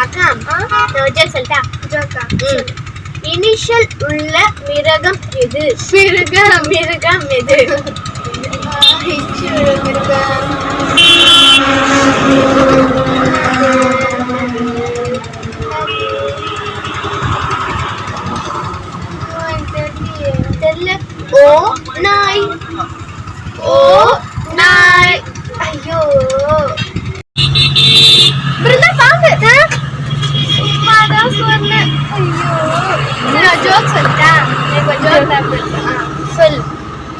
அக்கா நான் சொல்லட்டா? ஜோக்கா இனிஷியல் உள்ள மிருகம் எது? மிருகம். மிருகம் எது? நான் ஜோக் சொல்லிட்டேன். எனக்கு ஜோக் தான் சொல்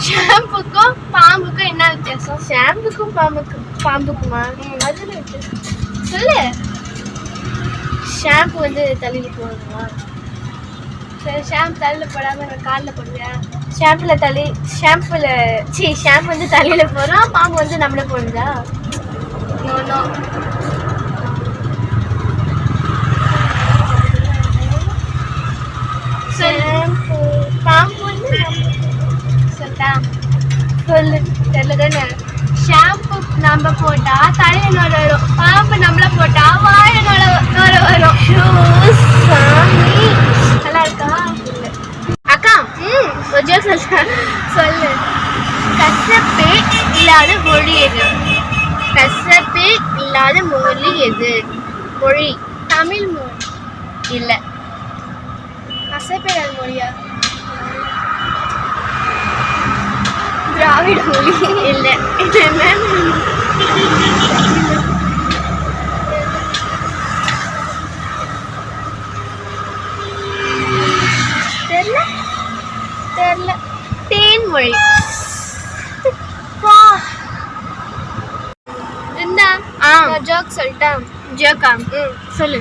ஷாம்புக்கும் பாம்புக்கும் என்ன வித்தியாசம்? ஷாம்புக்கும் பாம்புக்கும் பாம்புக்குமா? அதுல வித்தியாசம். சொல்லு. ஷாம்பு வந்து தலையில் போடுமா சரி ஷாம்பு தலையில் போடாமல் நான் காலில் போடுவியா ஷாம்புல தலை ஷாம்புல சி ஷாம்பு வந்து தலையில் போடுறோம் பாம்பு வந்து நம்மள போடுதா? நோ நோ ஷாம்பு பாம்பு வந்து சொல்லிட்டா சொல்லு. தெரியல தானே ஷாம்பு நம்ம போட்டா தலையில நோட வரும். பாம்பு நம்மள போட்டா வாய நோட நோட வரும். சாமி. நல்லா இருக்கா. அக்கா ம் கொஞ்சம் சொல்ல சொல்லு. கசப்பே இல்லாத மொழி எது? கசப்பே இல்லாத மொழி எது? மொழி. தமிழ் மொழி இல்லை. கசப்பே இல்லாத மொழியா? மொழி இல்லை தெரியல தெரியல தேன்மொழி இருந்தா ஆ. ஜோக் சொல்லிட்டேன் ஜோக்கா ம். சொல்லு.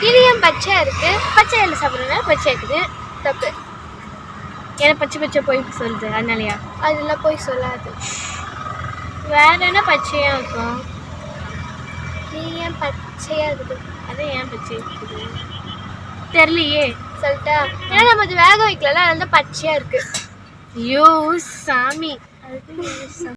இது ஏன் பச்சையா இருக்கு. பச்சை இல்லை சாப்பிட்றேன் பச்சை இருக்குது. தப்பு. ஏன்னா பச்சை பச்சை போய் சொல்லுது அதனாலயா? அதெல்லாம் போய் சொல்லாது. வேற என்ன பச்சையா இருக்கும்? நீ ஏன் பச்சையா இருக்குது? அது ஏன் பச்சை இருக்குது? தெரியலையே. சொல்லிட்டா ஏன்னா நம்ம அது வேக வைக்கல அதனால தான் பச்சையா இருக்கு. ஐயோ சாமி. அது